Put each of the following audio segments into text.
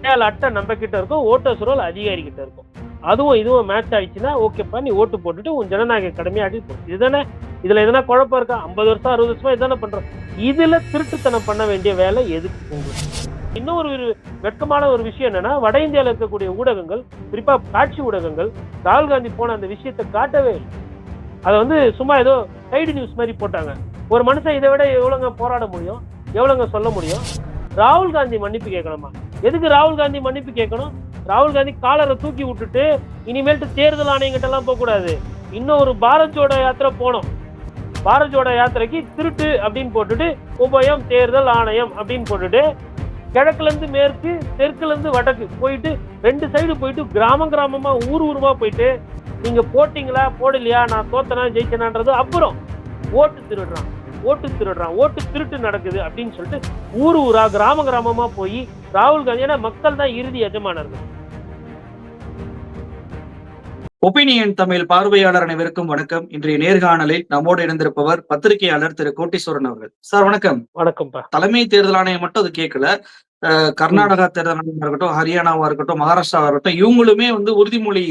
அடையாள அட்டை நம்ம கிட்ட இருக்கும் ஓட்டர்ஸ் ரோல் அதிகாரி கிட்ட இருக்கும். அதுவும் இதுவும் மேட்ச் ஆயிடுச்சுன்னா ஓகேப்பா நீ ஓட்டு போட்டுட்டு உன் ஜனநாயக கடமையை அடிப்போம் இதுதானே இதுல எதனா குழப்பம் இருக்கா? ஐம்பது வருஷம் அறுபது வருஷமா இதானே பண்றோம். இதுல திருட்டுத்தனம் பண்ண வேண்டிய வேலை எதுக்கு உங்களுக்கு? இன்னொரு ஒரு வெட்கமான ஒரு விஷயம் என்னன்னா வட இந்தியாவில் இருக்கக்கூடிய ஊடகங்கள் குறிப்பா காட்சி ஊடகங்கள் ராகுல் காந்தி போன அந்த விஷயத்தை காட்டவே இல்லை. அதை வந்து சும்மா ஏதோ சைடு நியூஸ் மாதிரி போட்டாங்க. ஒரு மனுஷன் இதை விட எவ்வளோங்க போராட முடியும்? எவ்வளோங்க சொல்ல முடியும்? ராகுல் காந்தி மன்னிப்பு கேட்கணுமா? எதுக்கு ராகுல் காந்தி மன்னிப்பு கேட்கணும்? ராகுல் காந்தி காலரை தூக்கி விட்டுட்டு இனிமேல்ட்டு தேர்தல் ஆணையங்கிட்ட எல்லாம் போகக்கூடாது. இன்னும் ஒரு பாரத் ஜோடோ யாத்திரை போனோம் பாரத் ஜோடோ யாத்திரைக்கு திருட்டு அப்படின்னு போட்டுட்டு உபயம் தேர்தல் ஆணையம் அப்படின்னு போட்டுட்டு கிழக்குலேருந்து மேற்கு தெற்குலேருந்து வடக்கு போயிட்டு ரெண்டு சைடு போயிட்டு கிராமம் கிராமமாக ஊர் ஊருவாக போயிட்டு நீங்கள் போட்டிங்களா போடலையா நான் தோத்தனா ஜெயிச்சனான்றது அப்புறம் ஓட்டு திருடுறான். ஓட்டு திருடுறான் ஓட்டு திருட்டு நடக்குது அப்படின்னு சொல்லிட்டு ஊர் ஊரா கிராம கிராமமா போய் ராகுல் காந்தி ஏன்னா மக்கள் தான் இறுதி எஜமானர்கள். ஒப்பீனியன் தமிழ் பார்வையாளர் அனைவருக்கும் வணக்கம். இன்றைய நேர்காணலில் நம்மோடு இணைந்திருப்பவர் பத்திரிகையாளர் திரு கோட்டீஸ்வரன் அவர்கள். சார் வணக்கம். வணக்கம்ப்பா. தலைமை தேர்தல் ஆணையம் மட்டும் அது கேட்கல. கர்நாடகா தேர்தல் ஆணையமா இருக்கட்டும் ஹரியானாவா இருக்கட்டும் மகாராஷ்டிராவா இருக்கட்டும் இவங்களுமே வந்து உறுதிமொழி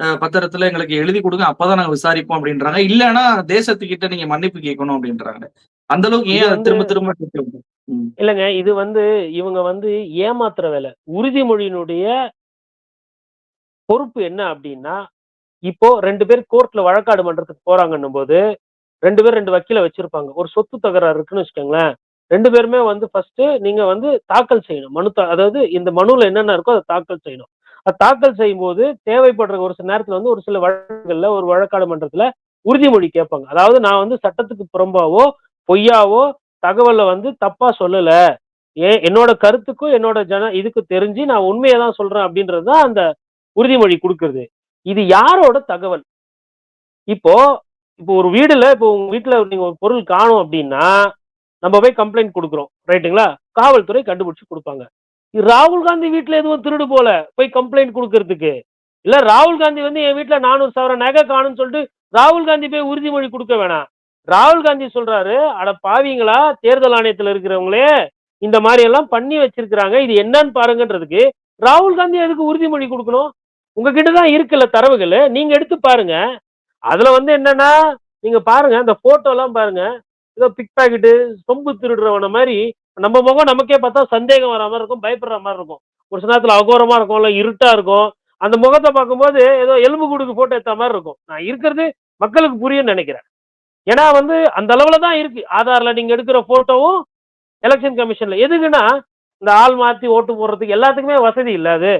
அஹ், பத்திரத்துல எங்களுக்கு எழுதி கொடுங்க அப்பதான் நாங்க விசாரிப்போம் அப்படின்றாங்க. இல்லைன்னா தேசத்துக்கிட்ட நீங்க மன்னிப்பு கேட்கணும் அப்படின்றாங்க. அந்த அளவுக்கு ஏன் திரும்ப திரும்ப. இல்லைங்க இது வந்து இவங்க வந்து ஏமாத்துற வேலை. உறுதிமொழியினுடைய பொறுப்பு என்ன அப்படின்னா இப்போ ரெண்டு பேர் கோர்ட்ல வழக்காடு பண்றதுக்கு போறாங்கன்னும் போது ரெண்டு பேர் ரெண்டு வக்கீல வச்சிருப்பாங்க. ஒரு சொத்து தகராறு இருக்குன்னு வச்சுக்கோங்களேன். ரெண்டு பேருமே வந்து ஃபர்ஸ்ட் நீங்க வந்து தாக்கல் செய்யணும். மனு அதாவது இந்த மனுல என்னென்ன இருக்கோ அதை தாக்கல் செய்யணும். அது தாக்கல் செய்யும் போது தேவைப்படுற ஒரு சில நேரத்துல வந்து ஒரு சில வழக்குகள்ல ஒரு வழக்காடு மன்றத்துல உறுதிமொழி கேட்பாங்க. அதாவது நான் வந்து சட்டத்துக்கு புறம்பாவோ பொய்யாவோ தகவலை வந்து தப்பா சொல்லல. ஏன் என்னோட கருத்துக்கும் என்னோட ஜன இதுக்கு தெரிஞ்சு நான் உண்மையை தான் சொல்றேன் அப்படின்றது தான் அந்த உறுதிமொழி கொடுக்கறது. இது யாரோட தகவல்? இப்போ இப்போ ஒரு வீடுல இப்போ உங்க வீட்டுல நீங்க ஒரு பொருள் காணும் அப்படின்னா நம்ம போய் கம்ப்ளைண்ட் கொடுக்குறோம். ரைட்டுங்களா காவல்துறை கண்டுபிடிச்சு கொடுப்பாங்க. ராகுல் காந்தி வீட்டில் எதுவும் திருடு போல போய் கம்ப்ளைண்ட் கொடுக்கறதுக்கு. இல்ல ராகுல் காந்தி வந்து என் வீட்டில் நானூறு சவரம் நகை காணும்னு சொல்லிட்டு ராகுல் காந்தி போய் உறுதிமொழி கொடுக்க வேணாம். ராகுல் காந்தி சொல்றாரு அட பாவிங்களா தேர்தல் ஆணையத்தில் இருக்கிறவங்களே இந்த மாதிரி எல்லாம் பண்ணி வச்சிருக்கிறாங்க. இது என்னன்னு பாருங்கன்றதுக்கு ராகுல் காந்தி எதுக்கு உறுதிமொழி கொடுக்கணும்? உங்ககிட்ட தான் இருக்குல்ல தரவுகள். நீங்க எடுத்து பாருங்க. அதுல வந்து என்னன்னா நீங்க பாருங்க அந்த போட்டோ எல்லாம் பாருங்க. ஏதோ பிக் பாக்கெட்டு சொம்பு திருடுறவன மாதிரி நம்ம முகம் நமக்கே பார்த்தா சந்தேகம் வர மாதிரி இருக்கும் பயப்படுற மாதிரி இருக்கும். ஒரு சில நேரத்தில் அகோரமா இருக்கும் இல்லை இருட்டாக இருக்கும். அந்த முகத்தை பார்க்கும்போது ஏதோ எலும்பு கூடுக்கு ஃபோட்டோ எடுத்த மாதிரி இருக்கும். நான் இருக்கிறது மக்களுக்கு புரியும்னு நினைக்கிறேன். ஏன்னா வந்து அந்த அளவில் தான் இருக்கு. ஆதாரில் நீங்கள் எடுக்கிற ஃபோட்டோவும் எலெக்ஷன் கமிஷன்ல எதுக்குன்னா இந்த ஆள் மாற்றி ஓட்டு போடுறதுக்கு எல்லாத்துக்குமே வசதி இல்லாது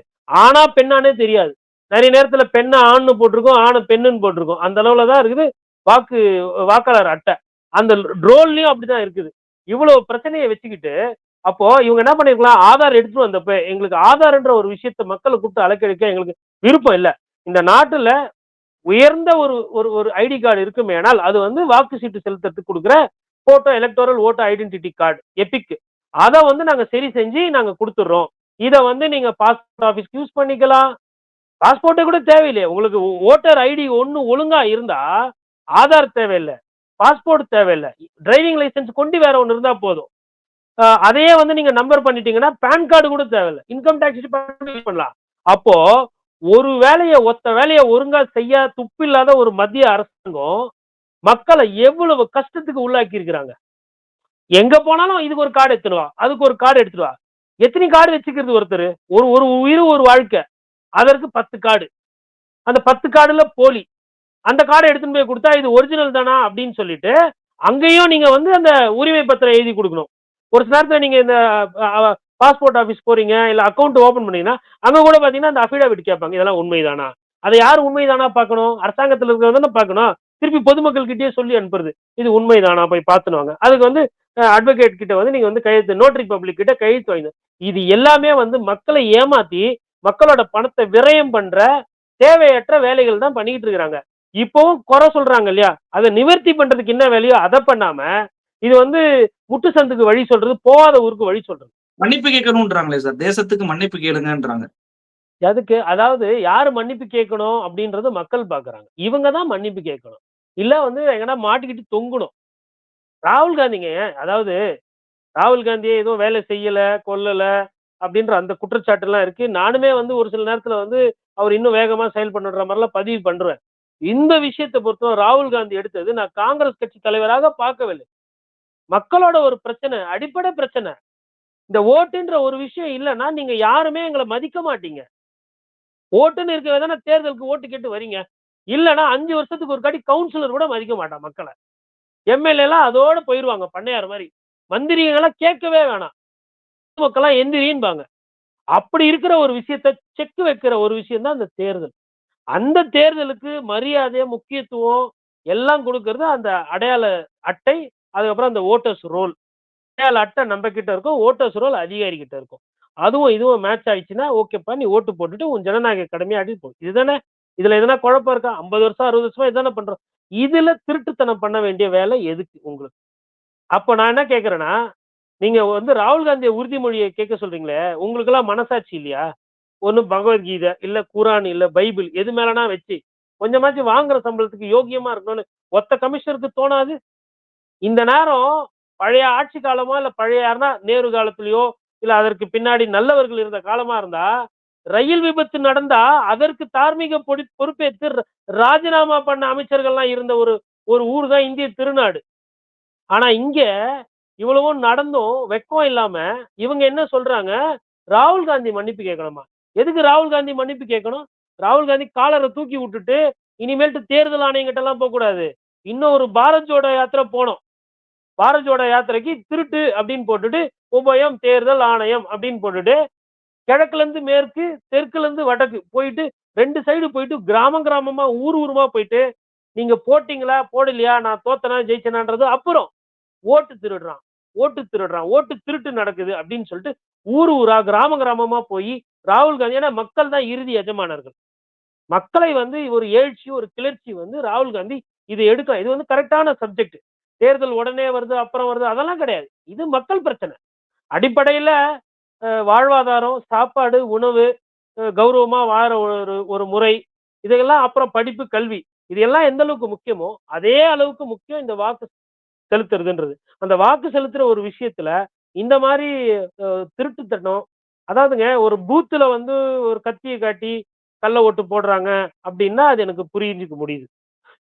ஆனா பெண்ணானே தெரியாது. நிறைய நேரத்தில் பெண்ணை ஆண்னு போட்டிருக்கோம் ஆணை பெண்ணுன்னு போட்டிருக்கோம். அந்த அளவில் தான் இருக்குது வாக்கு வாக்காளர் அட்டை. அந்த ட்ரோன்லயும் அப்படிதான் இருக்குது. இவ்வளவு பிரச்சனையை வச்சுக்கிட்டு அப்போ இவங்க என்ன பண்ணிருக்கலாம் ஆதார் எடுத்துட்டு வந்தப்ப எங்களுக்கு ஆதார்ன்ற ஒரு விஷயத்த மக்களை கூப்பிட்டு அலக்கழிக்க எங்களுக்கு விருப்பம் இல்லை. இந்த நாட்டுல உயர்ந்த ஒரு ஒரு ஒரு ஐடி கார்டு இருக்குமே ஆனால் அது வந்து வாக்கு சீட்டு செலுத்துறதுக்கு கொடுக்குற photo electoral photo identity card EPIC அதை வந்து நாங்க சரி செஞ்சு நாங்க கொடுத்துட்றோம். இதை வந்து நீங்க பாஸ்போர்ட் ஆஃபீஸ்க்கு யூஸ் பண்ணிக்கலாம். பாஸ்போர்ட்டே கூட தேவையில்லையே. உங்களுக்கு ஓட்டர் ஐடி ஒன்று ஒழுங்கா இருந்தா ஆதார் தேவையில்லை. பாஸ்போர்ட் தேவையில்லை. டிரைவிங் லைசன்ஸ் கொண்டு வேற ஒன்று இருந்தா போதும். அதையே வந்து நீங்க நம்பர் பண்ணிட்டீங்கன்னா பேன் கார்டு கூட தேவையில்லை. இன்கம் டேக்ஸ் பண்ணலாம். அப்போ ஒரு வேலையை ஒத்த வேலையை ஒழுங்கா செய்ய துப்பில்லாத ஒரு மத்திய அரசாங்கம் மக்களை எவ்வளவு கஷ்டத்துக்கு உள்ளாக்கி இருக்கிறாங்க. எங்க போனாலும் இதுக்கு ஒரு கார்டு எடுத்துடுவா அதுக்கு ஒரு கார்டு எடுத்துடுவா எத்தனை கார்டு வச்சுக்கிறது ஒருத்தர்? ஒரு ஒரு உயிர் ஒரு வாழ்க்கை. அதற்கு பத்து கார்டு அந்த பத்து கார்டுல போலி. அந்த கார்டை எடுத்துன்னு போய் கொடுத்தா இது ஒரிஜினல் தானா அப்படின்னு சொல்லிட்டு அங்கேயும் நீங்க வந்து அந்த உரிமை பத்திரம் எழுதி கொடுக்கணும். ஒரு சில நேரத்தில் நீங்க இந்த பாஸ்போர்ட் ஆஃபீஸ் போறீங்க இல்ல அக்கௌண்ட் ஓபன் பண்ணீங்கன்னா அங்க கூட பாத்தீங்கன்னா அந்த அஃபிடவிட் கேட்பாங்க இதெல்லாம் உண்மைதானா? அதை யார் உண்மைதானா பார்க்கணும்? அரசாங்கத்தில் இருக்கிறதான தானே பார்க்கணும். திருப்பி பொதுமக்கள்கிட்டயே சொல்லி அனுப்புறது இது உண்மைதானா? போய் பார்த்துனுவாங்க அதுக்கு வந்து அட்வொகேட் கிட்ட வந்து நீங்க வந்து கையெழுத்து நோட்டரி பப்ளிக் கிட்ட கையெழுத்து வாங்க இது எல்லாமே வந்து மக்களை ஏமாத்தி மக்களோட பணத்தை விரயம் பண்ற தேவையற்ற வேலைகள் தான் பண்ணிக்கிட்டு இருக்கிறாங்க. இப்போவும் குறை சொல்றாங்க இல்லையா? அதை நிவர்த்தி பண்றதுக்கு என்ன வேலையோ அதை பண்ணாம இது வந்து முட்டு சந்துக்கு வழி சொல்றது போகாத ஊருக்கு வழி சொல்றது. மன்னிப்பு கேட்கணும்ன்றாங்களே சார். தேசத்துக்கு மன்னிப்பு கேளுங்கன்றாங்க. அதுக்கு அதாவது யாரு மன்னிப்பு கேட்கணும் அப்படின்றது மக்கள் பாக்குறாங்க. இவங்க தான் மன்னிப்பு கேட்கணும். இல்ல வந்து எங்கன்னா மாட்டிக்கிட்டு தொங்கணும். ராகுல் காந்திங்க அதாவது ராகுல் காந்தியே ஏதோ வேலை செய்யல கொல்லல அப்படின்ற அந்த குற்றச்சாட்டு எல்லாம் இருக்கு. நானுமே வந்து ஒரு சில நேரத்துல வந்து அவர் இன்னும் வேகமா செயல்படுற மாதிரிலாம் பதிவு பண்றேன். இந்த விஷயத்தை பொறுத்தவரை ராகுல் காந்தி எடுத்தது நான் காங்கிரஸ் கட்சி தலைவராக பார்க்கவில்லை. மக்களோட ஒரு பிரச்சனை அடிப்படை பிரச்சனை. இந்த ஓட்டுன்ற ஒரு விஷயம் இல்லைன்னா நீங்க யாருமே எங்களை மதிக்க மாட்டீங்க. ஓட்டுன்னு இருக்கவே தானே தேர்தலுக்கு ஓட்டு கேட்டு வரீங்க. இல்லைன்னா அஞ்சு வருஷத்துக்கு ஒரு காட்டி கவுன்சிலர் கூட மதிக்க மாட்டான் மக்களை. எம்எல்ஏ எல்லாம் அதோட போயிருவாங்க பண்ணையார் மாதிரி. மந்திரிங்கெல்லாம் கேட்கவே வேணாம். மக்கள்லாம் எந்திரின்பாங்க. அப்படி இருக்கிற ஒரு விஷயத்த செக் வைக்கிற ஒரு விஷயம் தான் இந்த தேர்தல். அந்த தேர்தலுக்கு மரியாதை முக்கியத்துவம் எல்லாம் கொடுக்கறது அந்த அடையாள அட்டை அதுக்கப்புறம் அந்த ஓட்டர்ஸ் ரோல் அடையாள அட்டை நம்ம கிட்ட இருக்கும் ஓட்டர்ஸ் ரோல் அதிகாரி கிட்ட இருக்கும். அதுவும் இதுவும் மேட்ச் ஆயிடுச்சுன்னா ஓகேப்பா நீ ஓட்டு போட்டுட்டு உன் ஜனநாயக கடமையை அடி போ. இதுதானே இதுல எதனா குழப்பம் இருக்கா? ஐம்பது வருஷம் அறுபது வருஷமா இதானே பண்றோம்? இதுல திருட்டுத்தனம் பண்ண வேண்டிய வேலை எதுக்கு உங்களுக்கு? அப்ப நான் என்ன கேக்குறேன்னா நீங்க வந்து ராகுல் காந்திய உறுதிமொழியை கேட்க சொல்றீங்களே உங்களுக்கு எல்லாம் மனசாட்சி இல்லையா? ஒண்ணு பகவத்கீதை இல்ல குரான் இல்ல பைபிள் எது மேலனா வச்சு கொஞ்சமாச்சும் வாங்குற சம்பளத்துக்கு யோகியமா இருக்கணும்னு ஒத்த கமிஷனருக்கு தோணாது. இந்த நேரம் பழைய ஆட்சி காலமா இல்ல பழைய யாருன்னா நேரு காலத்திலயோ இல்ல அதற்கு பின்னாடி நல்லவர்கள் இருந்த காலமா இருந்தா ரயில் விபத்து நடந்தா அதற்கு தார்மீக பொடி பொறுப்பேற்று ராஜினாமா பண்ண அமைச்சர்கள்லாம் இருந்த ஒரு ஒரு ஊர் தான் இந்திய திருநாடு. ஆனா இங்க இவ்வளவும் நடந்தும் வெக்கம் இல்லாம இவங்க என்ன சொல்றாங்க? ராகுல் காந்தி மன்னிப்பு கேட்கணுமா எதுக்கு ராகுல் காந்தி மன்னிப்பு கேட்கணும்? ராகுல் காந்தி காலரை தூக்கி விட்டுட்டு இனிமேல்ட்டு தேர்தல் ஆணையங்கிட்ட எல்லாம் போகக்கூடாது. இன்னும் ஒரு பாரத் ஜோடோ யாத்திரை போனோம். பாரத் ஜோடோ யாத்திரைக்கு திருட்டு அப்படின்னு போட்டுட்டு உபயம் தேர்தல் ஆணையம் அப்படின்னு போட்டுட்டு கிழக்குல இருந்து மேற்கு தெற்குல இருந்து வடக்கு போயிட்டு ரெண்டு சைடு போயிட்டு கிராமம் கிராமமா ஊர் ஊருமா போயிட்டு நீங்க போட்டீங்களா போடலையா நான் தோத்தனா ஜெயிச்சனான்றது அப்புறம் ஓட்டு திருடுறான். ஓட்டு திருடுறான். ஓட்டு திருட்டு நடக்குது அப்படின்னு சொல்லிட்டு ஊர் ஊரா கிராம கிராமமா போய் ராகுல் காந்தி ஏன்னா மக்கள் தான் இறுதி எஜமானர்கள். மக்களை வந்து ஒரு எழுச்சி ஒரு கிளர்ச்சி வந்து ராகுல் காந்தி இது எடுக்கலாம் இது வந்து கரெக்டான சப்ஜெக்ட். தேர்தல் உடனே வருது அப்புறம் வருது அதெல்லாம் கிடையாது. இது மக்கள் பிரச்சனை. அடிப்படையில வாழ்வாதாரம் சாப்பாடு உணவு கௌரவமா வாழ ஒரு ஒரு முறை இதெல்லாம் அப்புறம் படிப்பு கல்வி இதெல்லாம் எந்த அளவுக்கு முக்கியமோ அதே அளவுக்கு முக்கியம் இந்த வாக்கு செலுத்துறதுன்றது. அந்த வாக்கு செலுத்துற ஒரு விஷயத்துல இந்த மாதிரி திருட்டு திருட்டுத்தனம் அதாவதுங்க ஒரு பூத்துல வந்து ஒரு கத்தியை காட்டி கள்ள ஓட்டு போடுறாங்க அப்படின்னா அது எனக்கு புரிஞ்சுக்க முடியுது.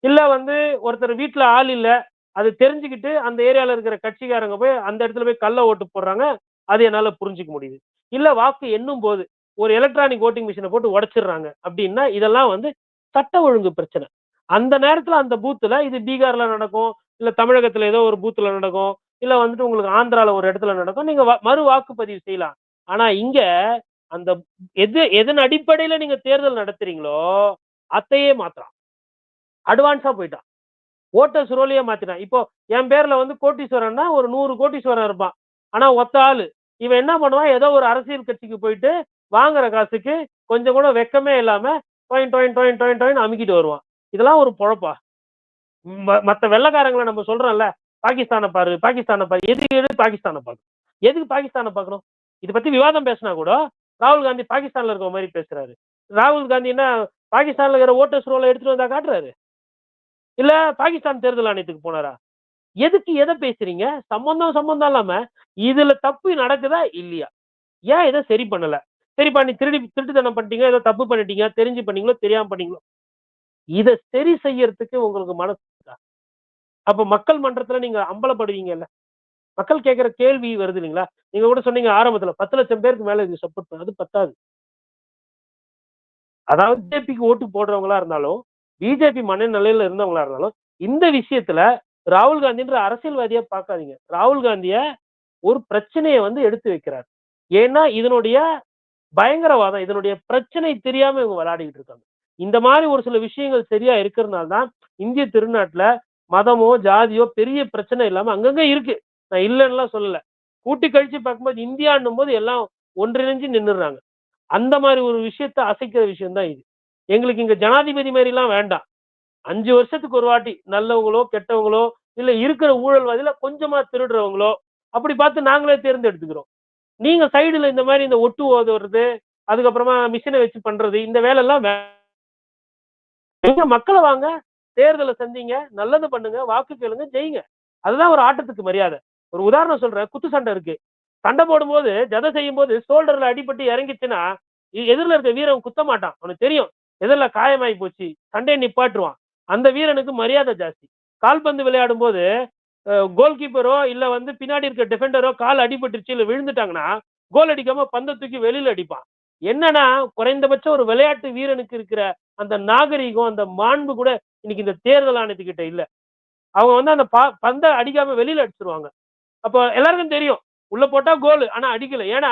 இல்ல வந்து ஒருத்தர் வீட்டுல ஆள் இல்ல அது தெரிஞ்சுக்கிட்டு அந்த ஏரியால இருக்கிற கட்சிக்காரங்க போய் அந்த இடத்துல போய் கள்ள ஓட்டு போடுறாங்க அது என்னால புரிஞ்சுக்க முடியுது. இல்ல வாக்கு எண்ணும் போது ஒரு எலக்ட்ரானிக் ஓட்டிங் மிஷினை போட்டு உடைச்சிடுறாங்க அப்படின்னா இதெல்லாம் வந்து சட்ட ஒழுங்கு பிரச்சனை. அந்த நேரத்துல அந்த பூத்துல இது பீகார்ல நடக்கும் இல்ல தமிழகத்துல ஏதோ ஒரு பூத்துல நடக்கும் இல்ல வந்துட்டு உங்களுக்கு ஆந்திரால ஒரு இடத்துல நடக்கும் நீங்க மறு வாக்குப்பதிவு செய்யலாம். ஆனா இங்க அந்த எது எதன் அடிப்படையில நீங்க தேர்தல் நடத்துறீங்களோ அத்தையே மாத்துறான். அட்வான்ஸா போயிட்டான். ஓட்டர்ஸ் ரோலையே மாத்திட்டான். இப்போ என் பேர்ல வந்து கோட்டீஸ்வரன்னா ஒரு நூறு கோட்டீஸ்வரன் இருப்பான். ஆனா ஒத்த ஆளு. இவன் என்ன பண்ணுவான்? ஏதோ ஒரு அரசியல் கட்சிக்கு போயிட்டு வாங்குற காசுக்கு கொஞ்சம் கூட வெக்கமே இல்லாம டொயின் டொயின் டொயின் டொயின் டொயின் அமுக்கிட்டு வருவான். இதெல்லாம் ஒரு பொழப்பா. மற்ற மத்த வெள்ளைக்காரங்களை நம்ம சொல்றோம்ல பாகிஸ்தானை பாரு பாகிஸ்தானை பாரு எதுக்கு எது பாகிஸ்தானை பார்க்கணும்? எதுக்கு பாகிஸ்தானை பார்க்கணும்? இதை பத்தி விவாதம் பேசினா கூட ராகுல் காந்தி பாகிஸ்தான்ல இருக்கிற மாதிரி பேசுறாரு. ராகுல் காந்தி என்ன பாகிஸ்தான்ல இருக்கிற ஓட்டர்ஸ் ரோலை எடுத்துட்டு வந்தா காட்டுறாரு. இல்ல பாகிஸ்தான் தேர்தல் ஆணையத்துக்கு போனாரா? எதுக்கு எதை பேசுறீங்க? சம்பந்தம் சம்பந்தம் இல்லாம இதுல தப்பு நடக்குதா இல்லையா? ஏன் இதை சரி பண்ணல? சரிப்பா நீ திருடி திருட்டுத்தனம் பண்ணிட்டீங்க ஏதோ தப்பு பண்ணிட்டீங்க தெரிஞ்சு பண்ணீங்களோ? தெரியாம பண்ணீங்களோ? இதை சரி செய்யறதுக்கு உங்களுக்கு மனசு அப்ப மக்கள் மன்றத்துல நீங்க அம்பலப்படுவீங்கல்ல? மக்கள் கேட்கிற கேள்வி வருது இல்லைங்களா? நீங்க கூட சொன்னீங்க ஆரம்பத்துல பத்து லட்சம் பேருக்கு மேல இது சப்போர்ட் பண்ண அது பத்தாது. அதாவது பிஜேபிக்கு ஓட்டு போடுறவங்களா இருந்தாலும் பிஜேபி மனநிலையில இருந்தவங்களா இருந்தாலும் இந்த விஷயத்துல ராகுல் காந்தின்ற அரசியல்வாதியா பார்க்காதீங்க. ராகுல் காந்திய ஒரு பிரச்சனையை வந்து எடுத்து வைக்கிறார். ஏன்னா இதனுடைய பயங்கரவாதம் இதனுடைய பிரச்சனை தெரியாம இவங்க விளையாடிக்கிட்டு இருக்காங்க. இந்த மாதிரி ஒரு சில விஷயங்கள் சரியா இருக்கிறதுனால தான் இந்திய திருநாட்டுல மதமோ ஜாதியோ பெரிய பிரச்சனை இல்லாம அங்கங்க இருக்கு. நான் இல்லைன்னா சொல்லல. கூட்டி கழிச்சு பார்க்கும்போது இந்தியான்னும் போது எல்லாம் ஒன்றிணைஞ்சு நின்னுடுறாங்க. அந்த மாதிரி ஒரு விஷயத்த அசைக்கிற விஷயம்தான் இது. எங்களுக்கு இங்க ஜனாதிபதி மாதிரி எல்லாம் வேண்டாம். அஞ்சு வருஷத்துக்கு ஒரு வாட்டி நல்லவங்களோ கெட்டவங்களோ இல்ல இருக்கிற ஊழல்வாதியில கொஞ்சமா திருடுறவங்களோ அப்படி பார்த்து நாங்களே தேர்ந்தெடுத்துக்கிறோம். நீங்க சைடுல இந்த மாதிரி இந்த ஒட்டு ஓதுறது அதுக்கப்புறமா மிஷினை வச்சு பண்றது இந்த வேலை எல்லாம் நீங்க மக்களை வாங்க தேர்தலை சந்திங்க நல்லது பண்ணுங்க வாக்கு கேளுங்க ஜெயிங்க. அதுதான் ஒரு ஆட்டத்துக்கு மரியாதை. ஒரு உதாரணம் சொல்றேன். குத்து சண்டை இருக்கு. சண்டை போடும்போது ஜதை செய்யும் போது ஷோல்டர்ல அடிபட்டு இறங்கிச்சுன்னா எதிரில் இருக்க வீரன் குத்த மாட்டான். அவனுக்கு தெரியும். எதிரில் காயமாயி போச்சு. சண்டையை நிப்பாட்டுருவான் அந்த வீரனுக்கு மரியாதை ஜாஸ்தி. கால்பந்து விளையாடும் போது கோல் கீப்பரோ இல்ல வந்து பின்னாடி இருக்க டிஃபெண்டரோ கால் அடிபட்டுருச்சு இல்ல விழுந்துட்டாங்கன்னா கோல் அடிக்காம பந்தை தூக்கி வெளியில அடிப்பான். என்னன்னா குறைந்தபட்சம் ஒரு விளையாட்டு வீரனுக்கு இருக்கிற அந்த நாகரிகம் அந்த மாண்பு கூட இன்னைக்கு இந்த தேர்தல் ஆணையத்துக்கிட்ட இல்ல. அவங்க வந்து அந்த ப- பந்தை அடிக்காம வெளியில அடிச்சிருவாங்க. அப்போ எல்லாருக்கும் தெரியும். உள்ள போட்டா கோல் ஆனா அடிக்கல. ஏன்னா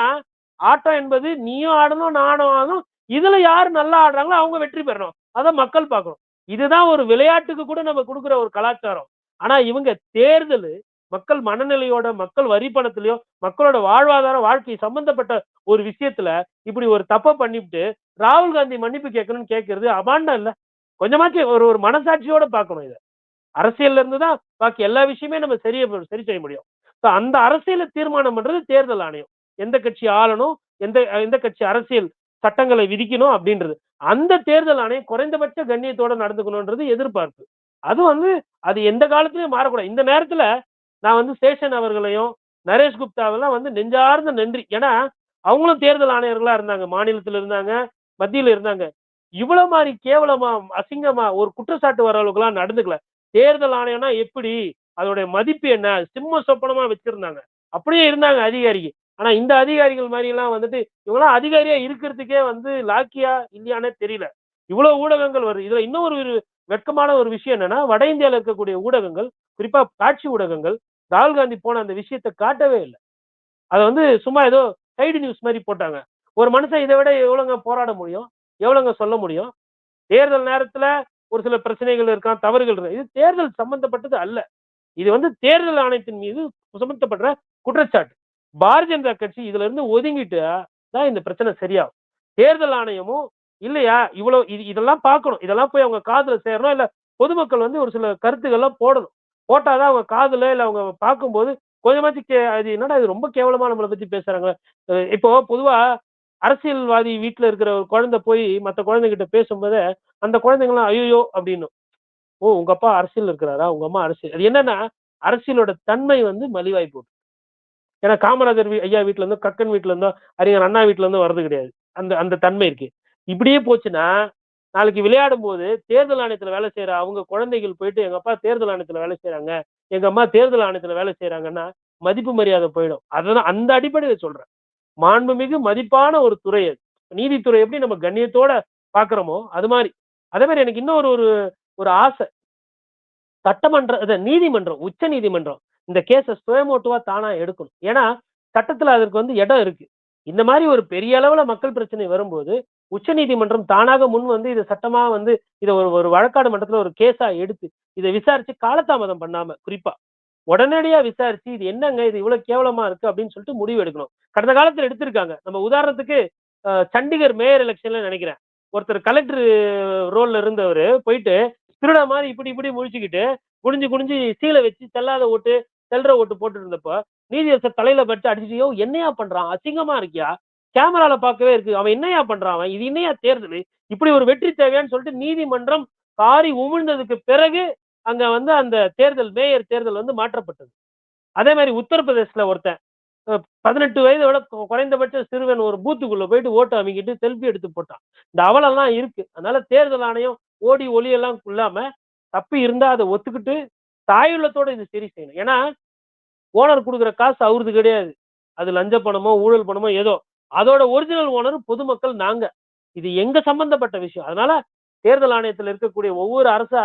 ஆட்டம் என்பது நீயும் ஆடணும் நானும் ஆடணும். இதுல யாரு நல்லா ஆடுறாங்களோ அவங்க வெற்றி பெறணும். அதை மக்கள் பார்க்கணும். இதுதான் ஒரு விளையாட்டுக்கு கூட நம்ம கொடுக்குற ஒரு கலாச்சாரம். ஆனா இவங்க தேர்தல் மக்கள் மனநிலையோட மக்கள் வரி பணத்திலயோ மக்களோட வாழ்வாதார வாழ்க்கை சம்பந்தப்பட்ட ஒரு விஷயத்துல இப்படி ஒரு தப்பை பண்ணிவிட்டு ராகுல் காந்தி மன்னிப்பு கேட்கணும்னு கேட்கறது அபாண்டம் இல்ல. கொஞ்சமாச்சு ஒரு ஒரு மனசாட்சியோட பார்க்கணும் இதை. அரசியல்ல இருந்து தான் பாக்கி எல்லா விஷயமே நம்ம சரிய சரி செய்ய முடியும். அந்த அரசியலை தீர்மானம் பண்றது தேர்தல் ஆணையம். எந்த கட்சி ஆளணும் எந்த எந்த கட்சி அரசியல் சட்டங்களை விதிக்கணும் அப்படின்றது. அந்த தேர்தல் ஆணையம் குறைந்தபட்ச கண்ணியத்தோட நடந்துக்கணும்ன்றது எதிர்பார்ப்பு. அது வந்து அது எந்த காலத்திலயும் மாறக்கூடாது. இந்த நேரத்துல நான் வந்து சேஷன் அவர்களையும் நரேஷ் குப்தாவெல்லாம் வந்து நெஞ்சார்ந்த நன்றி. ஏன்னா அவங்களும் தேர்தல் ஆணையர்களா இருந்தாங்க. மாநிலத்துல இருந்தாங்க மத்தியில இருந்தாங்க. இவ்வளவு மாதிரி கேவலமா அசிங்கமா ஒரு குற்றச்சாட்டு வர அளவுக்குலாம் நடந்துக்கல. தேர்தல் ஆணையம்னா எப்படி? அதோடைய மதிப்பு என்ன? சிம்ம சொப்பனமா வச்சிருந்தாங்க. அப்படியே இருந்தாங்க அதிகாரிக்கு ஆனா இந்த அதிகாரிகள் மாதிரி எல்லாம் வந்துட்டு இவங்களாம் அதிகாரியா இருக்கிறதுக்கே வந்து லாக்கியா இல்லையானே தெரியல. இவ்வளவு ஊடகங்கள் வருது. இதுல இன்னொரு ஒரு வெட்கமான ஒரு விஷயம் என்னன்னா வட இந்தியால இருக்கக்கூடிய ஊடகங்கள் குறிப்பா காட்சி ஊடகங்கள் ராகுல் காந்தி போன அந்த விஷயத்தை காட்டவே இல்லை. அதை வந்து சும்மா ஏதோ சைடு நியூஸ் மாதிரி போட்டாங்க. ஒரு மனுஷன் இதை விட எவ்வளோங்க போராட முடியும்? எவ்வளோங்க சொல்ல முடியும்? தேர்தல் நேரத்துல ஒரு சில பிரச்சனைகள் இருக்கான் தவறுகள் இருக்கு இது தேர்தல் சம்பந்தப்பட்டது அல்ல. இது வந்து தேர்தல் ஆணையத்தின் மீது சுமத்தப்படுற குற்றச்சாட்டு. பாரதிய ஜனதா கட்சி இதுல இருந்து ஒதுங்கிட்டு தான் இந்த பிரச்சனை சரியாகும். தேர்தல் ஆணையமும் இல்லையா? இவ்வளவு இது இதெல்லாம் பார்க்கணும். இதெல்லாம் போய் அவங்க காதுல சேரணும் இல்ல பொதுமக்கள் வந்து ஒரு சில கருத்துக்கள்லாம் போடணும். போட்டாதான் அவங்க காதுல இல்ல அவங்க பார்க்கும்போது கொஞ்சமாச்சும் கே அது என்னடா இது ரொம்ப கேவலமா நம்மளை பத்தி பேசுறாங்க இப்போ பொதுவா அரசியல்வாதி வீட்டுல இருக்கிற ஒரு குழந்தை போய் மற்ற குழந்தைகிட்ட பேசும்போது அந்த குழந்தைங்களாம் ஐயோ அப்படின்னும் ஓ உங்க அப்பா அரசியல் இருக்கிறாரா? உங்க அம்மா அரசியல் அது என்னன்னா அரசியலோட தன்மை வந்து மலிவாய் போட்டு ஏன்னா காமராஜர் ஐயா வீட்டுல இருந்தோ கக்கன் வீட்டுல இருந்தோ அறிஞர் அண்ணா வீட்டுல இருந்தோ வர்றது கிடையாது. அந்த அந்த தன்மை இருக்கு. இப்படியே போச்சுன்னா நாளைக்கு விளையாடும் போது தேர்தல் ஆணையத்துல வேலை செய்யற அவங்க குழந்தைகள் போயிட்டு எங்க அப்பா தேர்தல் ஆணையத்துல வேலை செய்யறாங்க எங்க அம்மா தேர்தல் ஆணையத்துல வேலை செய்யறாங்கன்னா மதிப்பு மரியாதை போயிடும். அததான் அந்த அடிப்படையில் சொல்றேன். மாண்புமிகு மதிப்பான ஒரு துறை அது. நீதித்துறை எப்படி நம்ம கண்ணியத்தோட பாக்குறோமோ அது மாதிரி அதே மாதிரி எனக்கு இன்னொரு ஒரு ஒரு ஆசை. சட்டமன்ற இது நீதிமன்றம் உச்ச நீதிமன்றம். இந்த கேஸை சுயமோட்டுவா தானா எடுக்கணும். ஏன்னா சட்டத்துல அதற்கு வந்து இடம் இருக்கு. இந்த மாதிரி ஒரு பெரிய அளவுல மக்கள் பிரச்சனை வரும்போது உச்ச நீதிமன்றம் தானாக முன் வந்து இதை சட்டமா வந்து இதை ஒரு ஒரு வழக்காடு மன்றத்துல ஒரு கேஸா எடுத்து இதை விசாரிச்சு காலதாமதம் பண்ணாம குறிப்பா. உடனடியா விசாரிச்சு இது என்னங்க இது இவ்வளவு கேவலமா இருக்கு அப்படின்னு சொல்லிட்டு முடிவு எடுக்கணும். கடந்த காலத்துல எடுத்திருக்காங்க. நம்ம உதாரணத்துக்கு சண்டிகர் மேயர் எலெக்ஷன்ல நினைக்கிறேன். ஒருத்தர் கலெக்டர் ரோல்ல இருந்தவர் போயிட்டு திருட மாதிரி இப்படி இப்படி முடிச்சுக்கிட்டு குடிஞ்சு குடிஞ்சு சீலை வச்சு செல்லாத ஓட்டு செல்ற ஓட்டு போட்டு இருந்தப்போ நீதியரசர் தலையில பட்டு அடிச்சுட்டியோ என்னையா பண்றான்? அசிங்கமா இருக்கியா? கேமரால பார்க்கவே இருக்கு. அவன் என்னையா பண்றான்? அவன் இது என்னையா தேர்தல்? இப்படி ஒரு வெற்றி தேவையான்னு சொல்லிட்டு நீதிமன்றம் காரி உமிழ்ந்ததுக்கு பிறகு அங்க வந்து அந்த தேர்தல் மேயர் தேர்தல் வந்து மாற்றப்பட்டது. அதே மாதிரி உத்தரப்பிரதேசத்துல ஒருத்தன் பதினெட்டு வயதை விட குறைந்தபட்ச சிறுவன் ஒரு பூத்துக்குள்ள போயிட்டு ஓட்டு அமைக்கிட்டு செல்ஃபி எடுத்து போட்டான். இந்த அவலெல்லாம் இருக்கு. அதனால தேர்தல் ஆணையம் ஓடி ஒளியெல்லாம் இல்லாம தப்பு இருந்தா அதை ஒத்துக்கிட்டு தாயுள்ளத்தோட இது சரி செய்யணும். ஏன்னா ஓனர் கொடுக்குற காசு அவருது கிடையாது. அது லஞ்ச பணமோ ஊழல் பணமோ ஏதோ. அதோட ஒரிஜினல் ஓனர் பொதுமக்கள் நாங்க. இது எங்க சம்பந்தப்பட்ட விஷயம். அதனால தேர்தல் ஆணையத்தில் இருக்கக்கூடிய ஒவ்வொரு அரசு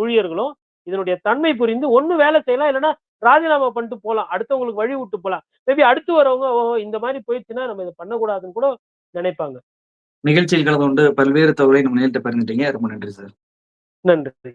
ஊழியர்களும் இதனுடைய தன்மை புரிந்து ஒன்னு வேலை செய்யலாம் இல்லைன்னா ராஜினாமா பண்ணிட்டு போகலாம் அடுத்தவங்களுக்கு வழி விட்டு போகலாம் மேபி அடுத்து வரவங்க ஓ இந்த மாதிரி போயிடுச்சுன்னா நம்ம இதை பண்ணக்கூடாதுன்னு கூட நினைப்பாங்க. நிகழ்ச்சியில் கலந்து கொண்டு பல்வேறு தகவலை நம்ம நேரிட்ட பகிர்ந்துட்டீங்க. ரொம்ப நன்றி சார். நன்றி.